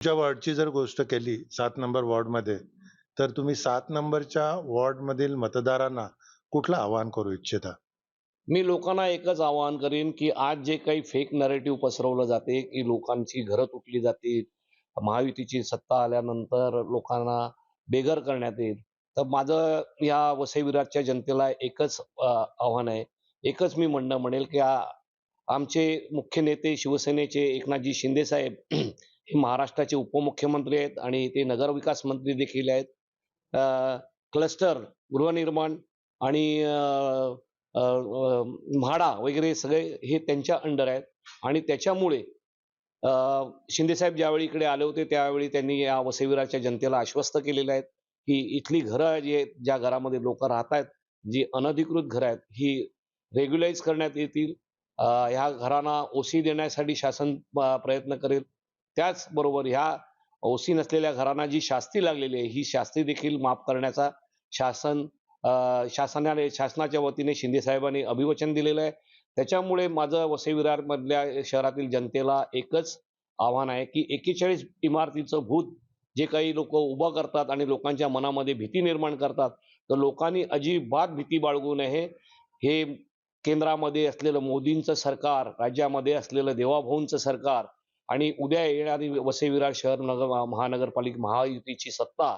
तुमच्या वॉर्डची जर गोष्ट केली सात नंबर वॉर्डमध्ये तर तुम्ही सात नंबरच्या वॉर्डमधील मतदारांना कुठलं आवाहन करू इच्छिता? मी लोकांना एकच आवाहन करीन की आज जे काही फेक नरेटिव्ह पसरवलं जाते की लोकांची घरं तुटली जातील महायुतीची सत्ता आल्यानंतर लोकांना बेघर करण्यात येईल तर माझं या वसईविराजच्या जनतेला एकच आव्हान आहे. एकच मी म्हणणं म्हणेल की आमचे मुख्य नेते शिवसेनेचे एकनाथजी शिंदे साहेब हे महाराष्ट्राचे उपमुख्यमंत्री आहेत आणि ते नगरविकास मंत्री देखील आहेत. क्लस्टर गृहनिर्माण आणि म्हाडा वगैरे सगळे हे त्यांच्या अंडर आहेत. आणि त्याच्यामुळे शिंदेसाहेब ज्यावेळी इकडे आले होते त्यावेळी त्यांनी या वसईविराच्या जनतेला आश्वस्त केलेले आहेत की इथली घरं जी आहेत ज्या घरामध्ये लोक राहत आहेत जी अनधिकृत घरं आहेत ही रेग्युलाइज करण्यात येतील. ह्या घरांना ओसी देण्यासाठी शासन प्रयत्न करेल. त्याचबरोबर ह्या ओसी नसलेल्या घरांना जी शास्ती लागलेली आहे ही शास्ती देखील माफ करण्याचा शासन शासनाने शासनाच्या वतीने शिंदे साहेबांनी अभिवचन दिलेलं आहे. त्याच्यामुळे माझं वसई विरार मधल्या शहरातील जनतेला एकच आव्हान आहे की एकेचाळीस इमारतीचं भूत जे काही लोक उभं करतात आणि लोकांच्या मनामध्ये भीती निर्माण करतात तर लोकांनी अजिबात भीती बाळगू नये. हे केंद्रामध्ये असलेलं मोदींचं सरकार राज्यामध्ये असलेलं देवाभाऊंचं सरकार आणि उद्या येणारी वसई विरार शहर नगर महानगरपालिका महायुतीची सत्ता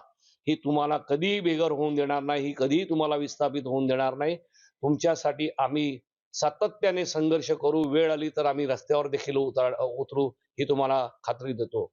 ही तुम्हाला कधीही बेघर होऊन देणार नाही ही कधीही तुम्हाला विस्थापित होऊन देणार नाही. तुमच्यासाठी आम्ही सातत्याने संघर्ष करू वेळ आली तर आम्ही रस्त्यावर देखील उतर उतरू ही तुम्हाला खात्री देतो.